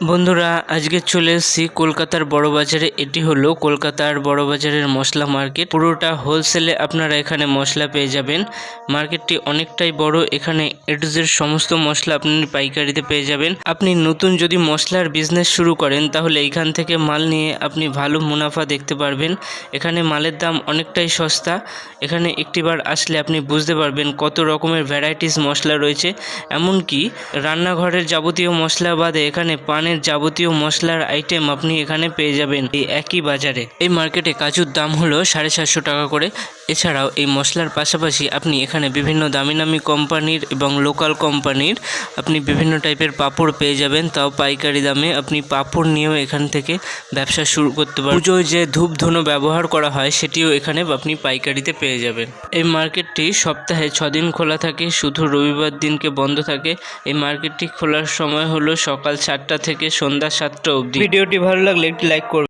বন্ধুরা, আজকে চলে এসেছি কলকাতার বড় বাজারে। এটি হলো কলকাতার বড় বাজারের মশলা মার্কেট। পুরোটা হোলসেলে আপনারা এখানে মশলা পেয়ে যাবেন। মার্কেটটি অনেকটাই বড়। এখানে এটুজের সমস্ত মশলা আপনি পাইকারিতে পেয়ে যাবেন। আপনি নতুন যদি মশলার বিজনেস শুরু করেন, তাহলে এইখান থেকে মাল নিয়ে আপনি ভালো মুনাফা দেখতে পারবেন। এখানে মালের দাম অনেকটাই সস্তা। এখানে একটিবার আসলে আপনি বুঝতে পারবেন কত রকমের ভ্যারাইটিস মশলা রয়েছে। এমনকি রান্নাঘরের যাবতীয় মশলা বাদে এখানে পানের যাবতীয় মশলার আইটেম আপনি এখানে পেয়ে যাবেন এই একই বাজারে। এই মার্কেটে কাজুর দাম হলো সাড়ে সাতশো টাকা করে। এছাড়াও এই মশলার পাশাপাশি আপনি এখানে বিভিন্ন দামি দামি কোম্পানির এবং লোকাল কোম্পানির আপনি বিভিন্ন টাইপের পাপড় পেয়ে যাবেন। তাও পাইকারি দামে আপনি পাপড় নিয়েও এখান থেকে ব্যবসা শুরু করতে পারেন পুজোয় যে ধূপ ধুনো ব্যবহার করা হয়, সেটিও এখানে আপনি পাইকারিতে পেয়ে যাবেন। এই মার্কেটটি সপ্তাহে ছদিন খোলা থাকে, শুধু রবিবার দিনকে বন্ধ থাকে। এই মার্কেটটি খোলার সময় হলো সকাল সাতটা থেকে সন্ধ্যা সাতটা অবধি। ভিডিওটি ভালো লাগলে একটি লাইক করবেন।